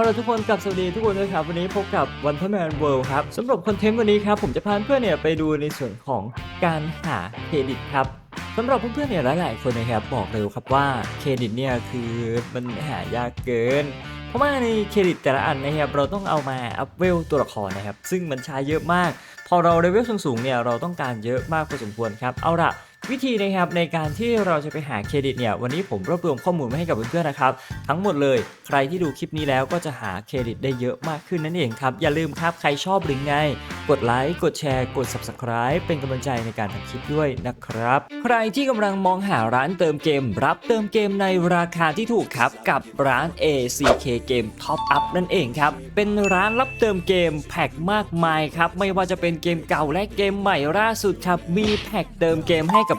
เอาล่ะทุกคนกับสวัสดีทุกคนด้วยครับ วันนี้พบกับวันเ e อแมนเวิลด์ครับสำหรับคอนเทนต์วันนี้ครับ ผมจะพาเพื่อนเนี่ยไปดูในส่วนของการหาเครดิตครับสำหรับเพื่อนๆเนี่ยหลายๆคนนะครับบอกเลยครับว่าเครดิตเนี่ยคือมันหายากเกิน เพราะว่าในเครดิตแต่ละอันนะครับเราต้องเอามาอัพเวลตัวละครนะครับ ซึ่งมันใช้เยอะมาก พอเราเลเวลสูงๆเนี่ยเราต้องการเยอะมากพอสมควรครับเอาละ วิธีนะครับในการที่เราจะไปหาเครดิตเนี่ยวันนี้ผมรวบรวมข้อมูลมาให้กับเพื่อนๆนะครับ ทั้งหมดเลยใครที่ดูคลิปนี้แล้วก็จะหาเครดิตได้เยอะมากขึ้นนั่นเองครับ อย่าลืมครับใครชอบหรือไง กดไลค์กดแชร์กด Subscribe เป็นกำลังใจในการทำคลิปด้วยนะครับ ใครที่กำลังมองหาร้านเติมเกม รับเติมเกมในราคาที่ถูกครับกับร้าน ACK Game Top Up นั่นเองครับเป็นร้านรับเติมเกมแพ็คมากมายครับไม่ว่าจะเป็นเกมเก่าและเกมใหม่ล่าสุดครับมีแพ็คเติมเกมให้กับ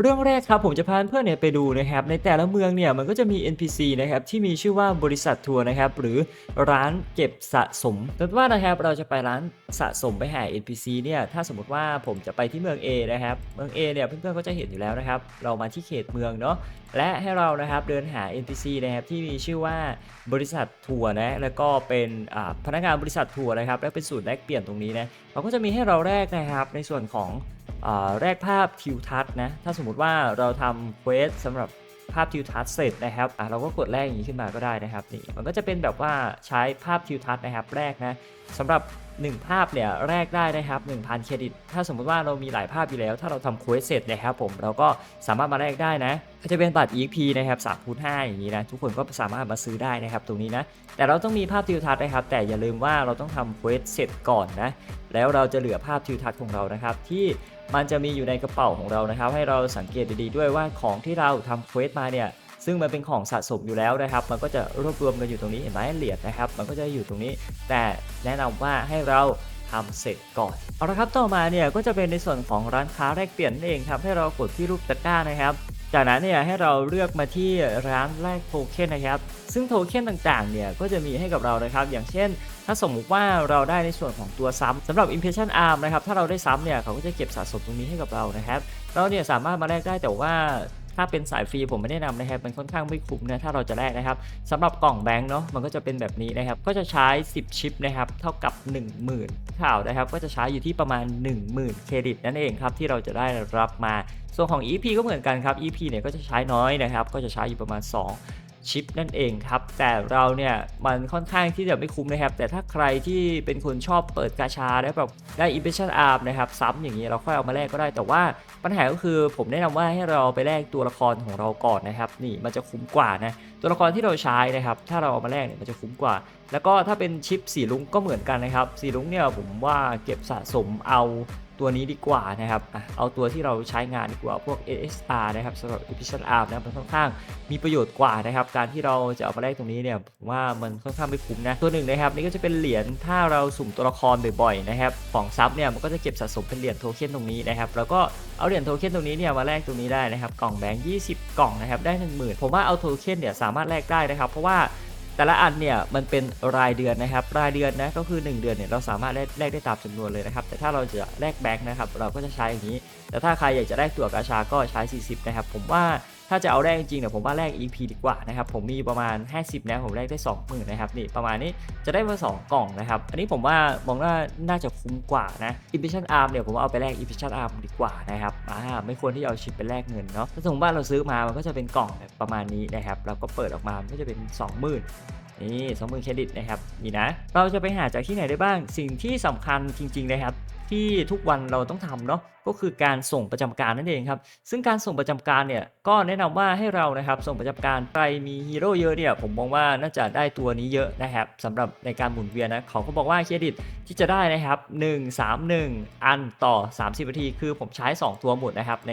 เรื่องแรกครับผมจะพาเพื่อนเนี่ยไปดูนะครับในแต่ละเมืองเนี่ยมันก็จะมี NPC นะครับที่มีชื่อว่าบริษัททัวร์นะครับหรือร้านเก็บสะสมสมมติว่านะครับเราจะไปร้านสะสมไปหา NPC เนี่ยถ้าสมมติว่าผมจะไปที่เมือง A นะครับเมือง A เนี่ยเพื่อนๆก็จะเห็นอยู่แล้วนะครับเรามาที่เขตเมืองเนาะและให้เรานะครับเดินหา NPC นะครับที่มีชื่อว่าบริษัททัวร์นะแล้วก็เป็นพนักงานบริษัททัวร์นะครับและเป็นสูตรแลกเปลี่ยนตรงนี้นะเราก็จะมีให้เราแลกนะครับในส่วนของ แรกภาพทิวทัศน์นะ ถ้าสมมติว่าเราทำเควสสำหรับภาพทิวทัศน์เสร็จนะครับอะเราก็กดแรกอย่างนี้ขึ้นมาก็ได้นะครับนี่มันก็จะเป็นแบบว่าใช้ภาพทิวทัศน์นะครับแรกนะสำหรับ 1 ภาพเนี่ยแรกได้นะครับ 1,000 เครดิต ถ้าสมมติว่าเรามีหลายภาพอยู่แล้ว ถ้าเราทำเควสเสร็จนะครับผมเราก็สามารถมาแลกได้นะก็จะเป็นบัตร EXP นะครับ3คูณ5อย่างนี้นะทุกคนก็สามารถมาซื้อได้นะครับตรงนี้นะแต่เราต้องมีภาพทิวทัศน์นะครับ แต่อย่าลืมว่าเราต้องทำเควสเสร็จก่อนนะแล้วเราจะเหลือภาพทิวทัศน์ของเรานะครับที่ มันจะมีอยู่ในกระเป๋าของเรานะครับ ให้เราสังเกตดีๆด้วยว่าของที่เราทำเควสมาเนี่ยซึ่งมันเป็นของสะสมอยู่แล้วนะครับ มันก็จะรวบรวมกันอยู่ตรงนี้เห็นไหมเหรียญนะครับ มันก็จะอยู่ตรงนี้ แต่แนะนำว่าให้เราทำเสร็จก่อน เอาละครับต่อมาเนี่ยก็จะเป็นในส่วนของร้านค้าแลกเปลี่ยนนั่นเองครับให้เรากดที่รูปตะกร้านะครับ จากนั้นเนี่ยให้เราเลือกมาที่ร้านแลกโทเค็นนะครับ ซึ่งโทเค็นต่างๆ เนี่ยก็จะมีให้กับเรานะครับ อย่างเช่น ถ้าสมมุติว่าเราได้ในส่วนของตัวซ้ำสำหรับ Impression Arm นะครับ ถ้าเราได้ซ้ำเนี่ยเขาก็จะเก็บสะสมตรงนี้ให้กับเรานะครับ เราเนี่ยสามารถมาแลกได้แต่ว่า ถ้าเป็นสายฟรีผมไม่แนะนำนะครับ มันค่อนข้างไม่คุ้มนะ ถ้าเราจะแลกนะครับสำหรับกล่องแบงค์เนาะ มันก็จะเป็นแบบนี้นะครับ ก็จะใช้ 10 ชิปนะครับ เท่ากับ 10,000ข่าวนะครับ ก็จะใช้อยู่ที่ประมาณ 10,000 เครดิตนั่นเองครับ ที่เราจะได้รับมา ส่วนของ EP ก็เหมือนกันครับ EP เนี่ยก็จะใช้น้อยนะครับ ก็จะใช้อยู่ประมาณ 2 ชิปนั่นเองครับ แต่เราเนี่ยมันค่อนข้างที่จะไม่คุ้มนะครับ แต่ถ้าใครที่เป็นคนชอบเปิดกาชาได้แบบได้อิมเพรสชั่นอาร์มนะครับซ้ำอย่างนี้เราค่อยเอามาแลกก็ได้ แต่ว่าปัญหาก็คือผมแนะนำว่าให้เราไปแลกตัวละครของเราก่อนนะครับ นี่มันจะคุ้มกว่านะ ตัวละครที่เราใช้นะครับ ถ้าเราเอามาแลกเนี่ยมันจะคุ้มกว่า แล้วก็ถ้าเป็นชิปสีลุงก็เหมือนกันนะครับ สีลุงเนี่ยผมว่าเก็บสะสมเอาตัวนี้ดีกว่านะครับ เอาตัวที่เราใช้งานดีกว่าพวก ASR นะครับสำหรับ Efficient Arm นะครับมันค่อนข้างมีประโยชน์กว่านะครับ การที่เราจะเอามาแลกตรงนี้เนี่ยผมว่ามันค่อนข้างไม่คุ้มนะ ตัวหนึ่งนะครับนี่ก็จะเป็นเหรียญถ้าเราสุ่มตัวละครบ่อยๆนะครับของซับเนี่ยมันก็จะเก็บสะสมเป็นเหรียญโทเค็นตรงนี้นะครับ แล้วก็เอาเหรียญโทเค็นตรงนี้เนี่ยมาแลกตรงนี้ได้นะครับ กล่องแบงค์20 กล่องนะครับได้ 10,000 ผมว่าเอาโทเค็นเนี่ยสาามารถแลกได้นะครับ เพราะว่าแต่ละอันเนี่ยมันเป็นรายเดือนนะครับรายเดือนนะก็คือ 1 เดือนเนี่ยเราสามารถแลกแลกได้ตามจำนวนเลยนะครับแต่ถ้าเราจะแลกแบงค์นะครับเราก็จะใช้อย่างนี้ แต่ถ้าใครอยากจะแลกตั๋วกาชาก็ใช้ 40 นะครับ ผมว่า ถ้าจะเอาแลกจริงเนี่ยผมว่าแลก EP ดีกว่านะครับ ผมมีประมาณ 50นะผมแลกได้ 20,000นะครับนี่ประมาณนี้จะได้มา2กล่องนะครับ อันนี้ผมว่ามองว่าน่าจะคุ้มกว่านะ Impression Arm เนี่ยผมว่าเอาไปแลก Impression Arm ดีกว่านะครับอ่าไม่ควรที่เอาชิปไปแลกเงินเนาะถ้าสมมติว่าเราซื้อมามันก็จะเป็นกล่องแบบประมาณนี้นะครับแล้วก็เปิดออกมามันก็จะเป็น 20,000นี่สองหมื่นเครดิตนะครับนี่นะ เราจะไปหาจากที่ไหนได้บ้างสิ่งที่สำคัญจริง ๆ นะครับ ที่ทุกวันเราต้องทำเนาะก็คือการส่งประจำการนั่นเองครับ ซึ่งการส่งประจำการเนี่ยก็แนะนำว่าให้เรานะครับส่งประจำการใครมีฮีโร่เยอะเนี่ยผมมองว่าน่าจะได้ตัวนี้เยอะนะครับสำหรับในการหมุนเวียนนะเขาก็บอกว่าเครดิตที่จะได้นะครับ 131 อันต่อ 30นาที คือผมใช้ 2 ตัวหมดนะครับใน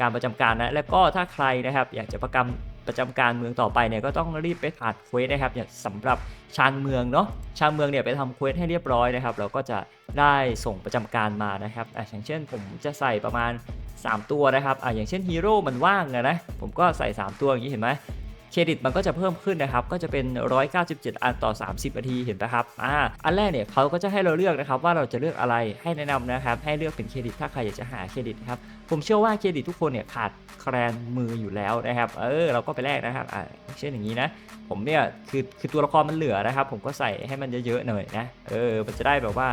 การประจำการนะแล้วก็ถ้าใครนะครับอยากจะประกัน ประจำการเมืองต่อไปเนี่ยก็ต้องรีบไปผ่านเควสนะครับอย่างสำหรับชานเมืองเนาะชานเมืองเนี่ยไปทำเควสให้เรียบร้อยนะครับเราก็จะได้ส่งประจำการมานะครับอะอย่างเช่น ผมจะใส่ประมาณ 3 ตัวนะครับอะอย่างเช่นฮีโร่มันว่างไงนะผมก็ใส่ 3 ตัวอย่างนี้เห็นไหม เครดิตมันก็จะเพิ่มขึ้นนะครับ ก็จะเป็น 197 อันต่อ 30นาทีเห็นปะครับอ่าอันแรกเนี่ยเขาก็จะให้เราเลือกนะครับว่าเราจะเลือกอะไรให้แนะนำนะครับให้เลือกเป็นเครดิตถ้าใครอยากจะหาเครดิตนะครับผมเชื่อว่าเครดิตทุกคนเนี่ยขาดแคลนมืออยู่แล้วนะครับ เออเราก็ไปแลกนะครับอ่าเช่นอย่างนี้นะผมเนี่ยคือคือตัวละครมันเหลือนะครับ ผมก็ใส่ให้มันเยอะๆหน่อยนะเออมันจะได้แบบว่า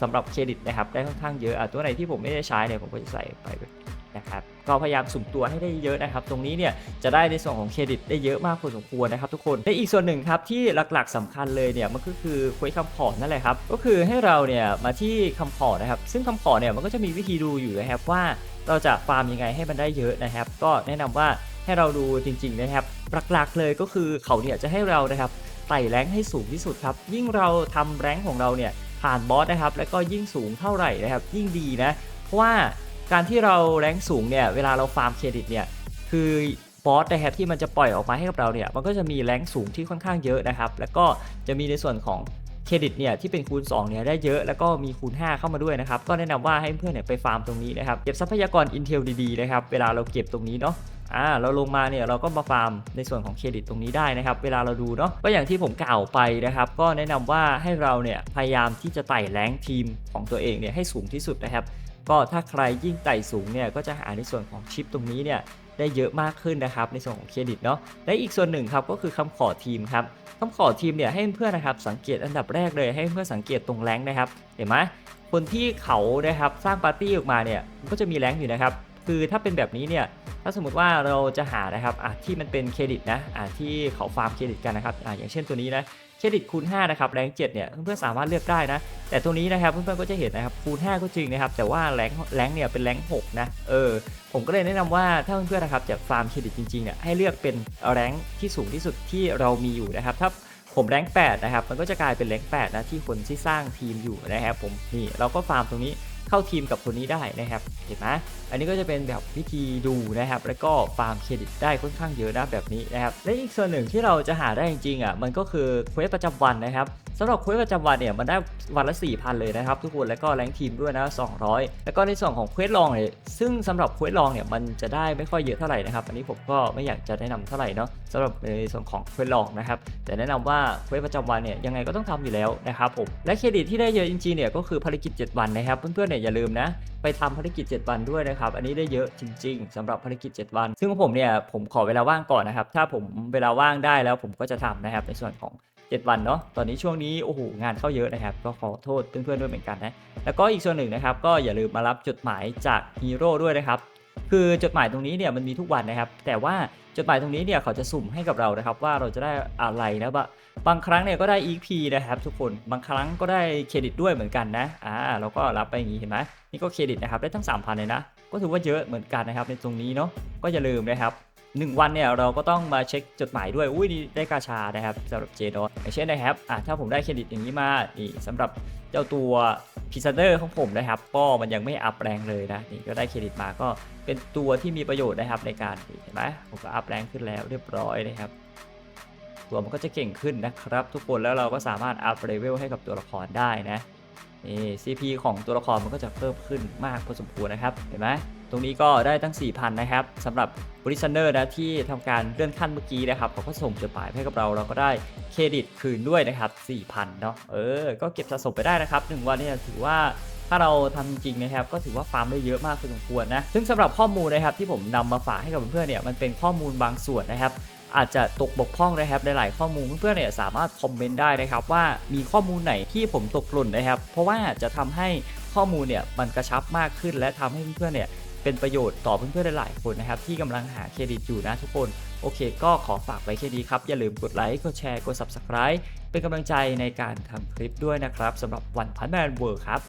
สำหรับเครดิตนะครับได้ค่อนข้างเยอะอะตัวไหนที่ผมไม่ได้ใช้เนี่ยผมก็จะใส่ไปแบบ นะครับก็พยายามสุ่มตัวให้ได้เยอะนะครับ ตรงนี้เนี่ยจะได้ในส่วนของเครดิตได้เยอะมากพอสมควรนะครับทุกคนและอีกส่วนหนึ่งครับที่หลักๆสำคัญเลยเนี่ยมันก็คือคุยคำขอนั่นแหละครับก็คือให้เราเนี่ยมาที่คำขอนะครับ ซึ่งคำขอเนี่ยมันก็จะมีวิธีดูอยู่นะครับว่าเราจะฟาร์มยังไงให้มันได้เยอะนะครับ ก็แนะนำว่าให้เราดูจริง ๆนะครับหลักๆเลยก็คือเขาเนี่ยจะให้เรานะครับไต่แรงให้สูงที่สุดครับ ยิ่งเราทำแรงของเราเนี่ยผ่านบอสนะครับ แล้วก็ยิ่งสูงเท่าไหร่นะครับ ยิ่งดีนะเพราะว่า การที่เราแรงสูงเนี่ยเวลาเราฟาร์มเครดิตเนี่ยคือบอสนะครับที่มันจะปล่อยออกมาให้กับเราเนี่ยมันก็จะมีแรงสูงที่ค่อนข้างเยอะนะครับ แล้วก็จะมีในส่วนของเครดิตเนี่ยที่เป็นคูณ2เนี่ยได้เยอะแล้วก็มีคูณ 5 เข้ามาด้วยนะครับ ก็แนะนำว่าให้เพื่อนเนี่ยไปฟาร์มตรงนี้นะครับ เก็บทรัพยากร Intel ดีๆนะครับ เวลาเราเก็บตรงนี้เนาะอ่าเราลงมาเนี่ยเราก็มาฟาร์มในส่วนของเครดิตตรงนี้ได้นะครับ เวลาเราดูเนาะก็อย่างที่ผมกล่าวไปนะครับ ก็แนะนำว่าให้เราเนี่ยพยายามที่จะไต่แรงทีมของตัวเองเนี่ยให้สูงที่สุดนะครับ ก็ถ้าใครยิ่งไต่สูงเนี่ยก็จะหาในส่วนของชิปตรงนี้เนี่ยได้เยอะมากขึ้นนะครับในส่วนของเครดิตเนาะและอีกส่วนหนึ่งครับก็คือคำขอทีมครับคำขอทีมเนี่ยให้เพื่อนนะครับสังเกตอันดับแรกเลยให้เพื่อนสังเกตตรงแรงนะครับ เห็นไหมคนที่เขานะครับสร้างปาร์ตี้ออกมาเนี่ยก็จะมีแรงอยู่นะครับ คือถ้าเป็นแบบนี้เนี่ยถ้าสมมติว่าเราจะหานะครับอะที่มันเป็นเครดิตนะอะที่เขาฟาร์มเครดิตกันนะครับอะอย่างเช่นตัวนี้นะเครดิตคูณ5นะครับแรง7เนี่ยเพื่อนๆสามารถเลือกได้นะ แต่ตัวนี้นะครับเพื่อนๆก็จะเห็นนะครับคูณ5ก็จริงนะครับแต่ว่าแรงแรงเนี่ยเป็นแรง6นะเออผมก็เลยแนะนำว่าถ้าเพื่อนๆนะครับจะฟาร์มเครดิตจริงๆเนี่ยให้เลือกเป็นแรงที่สูงที่สุดที่เรามีอยู่นะครับถ้าผมแรง8นะครับมันก็จะกลายเป็นแรง8นะที่คนที่สร้างทีมอยู่นะครับผมนี่เราก็ฟาร์มตรงนี้ เข้าทีมกับคนนี้ได้นะครับ เห็นไหมอันนี้ก็จะเป็นแบบวิธีดูนะครับ แล้วก็ฟาร์มเครดิตได้ค่อนข้างเยอะนะแบบนี้นะครับ และอีกส่วนหนึ่งที่เราจะหาได้จริงๆอะมันก็คือเควสประจำวันนะครับำหรับเควสประจำวันเนี่ยมันได้วันละ4,000 เลยนะครับทุกคนแล้วก็แรงทีมด้วยนะ200 แล้วก็ในส่วนของเควสลองเนี่ยซึ่งสำหรับเควสลองเนี่ยมันจะได้ไม่ค่อยเยอะเท่าไหร่นะครับอันนี้ผมก็ไม่อยากจะแนะนำเท่าไหร่เนาะสำหรับในส่วนของเควสลองนะครับแต่แนะนำว่าเควสประจำวันเนี่ยยังไงก็ต้องทำอยู่แล้วนะครับผมและเครดิตที่ได้เยอะจริงๆเนี่ยก็คือภารกิจ 7 วันนะครับเพื่อนๆเนี่ยอย่าลืมนะไปทำภารกิจ 7 วันด้วยนะครับ อันนี้ได้เยอะจริง ๆสำหรับภารกิจ 7 วัน ซึ่งของผมเนี่ยผมขอเวลาว่างก่อนนะครับ ถ้าผมเวลาว่างได้แล้วผมก็จะทำนะครับในส่วนของ 7 วันเนาะตอนนี้ช่วงนี้โอ้โหงานเข้าเยอะนะครับ ก็ขอโทษเพื่อนๆด้วยเหมือนกันนะแล้วก็อีกส่วนหนึ่งนะครับ ก็อย่าลืมมารับจดหมายจากฮีโร่ด้วยนะครับคือจดหมายตรงนี้เนี่ยมันมีทุกวันนะครับ แต่ว่าจดหมายตรงนี้เนี่ยเขาจะสุ่มให้กับเรานะครับ ว่าเราจะได้อะไรนะบะบางครั้งเนี่ยก็ได้ EP นะครับ ทุกคนบางครั้งก็ได้เครดิตด้วยเหมือนกันนะอ่าเราก็รับไปอย่างนี้เห็นไหมนี่ก็เครดิตนะครับได้ทั้ง3,000เลยนะก็ถือว่าเยอะเหมือนกันนะครับในตรงนี้เนาะก็อย่าลืมนะครับ หนึ่งวันเนี่ยเราก็ต้องมาเช็คจดหมายด้วย อุ้ยนี่ได้กาชานะครับสำหรับเจดออย่างเช่นนะครับอะถ้าผมได้เครดิตอย่างนี้มานี่สำหรับเจ้าตัวพิซเดอร์ของผมนะครับ ก็มันยังไม่อัพแรงเลยนะนี่ก็ได้เครดิตมาก็เป็นตัวที่มีประโยชน์นะครับในการเห็นไหมผมก็อัพแรงขึ้นแล้วเรียบร้อยนะครับ ตัวมันก็จะเก่งขึ้นนะครับ ทุกคนแล้วเราก็สามารถอัพเลเวลให้กับตัวละครได้นะ นี่ CP ของตัวละครมันก็จะเพิ่มขึ้นมากพอสมควรนะครับ เห็นไหมตรงนี้ก็ได้ตั้ง 4,000 นะครับสำหรับบริษัทเนอร์นะที่ทำการเลื่อนขั้นเมื่อกี้นะครับเขาก็ส่งจดหมายให้กับเราเราก็ได้เครดิตคืนด้วยนะครับ 4,000 เนาะเออ ก็เก็บสะสมไปได้นะครับ 1 วันเนี่ยถือว่าถ้าเราทำจริงนะครับก็ถือว่าฟาร์มได้เยอะมากพอสมควรนะ ซึ่งสำหรับข้อมูลนะครับที่ผมนำมาฝากให้กับเพื่อนๆเนี่ยมันเป็นข้อมูลบางส่วนนะครับ อาจจะตกบกพร่องนะครับหลายๆข้อมูลเพื่อนๆเนี่ยสามารถคอมเมนต์ได้นะครับว่ามีข้อมูลไหนที่ผมตกหล่นนะครับ เพราะว่าจะทำให้ข้อมูลเนี่ยมันกระชับมากขึ้น และทำให้เพื่อนๆเนี่ยเป็นประโยชน์ต่อเพื่อนๆหลายๆคนนะครับที่กำลังหาเครดิตอยู่นะทุกคนโอเค ก็ขอฝากไว้แค่นี้ครับ อย่าลืมกดไลค์ กดแชร์ กด subscribe เป็นกำลังใจในการทำคลิปด้วยนะครับสำหรับวันพันแมนเวิร์ครับ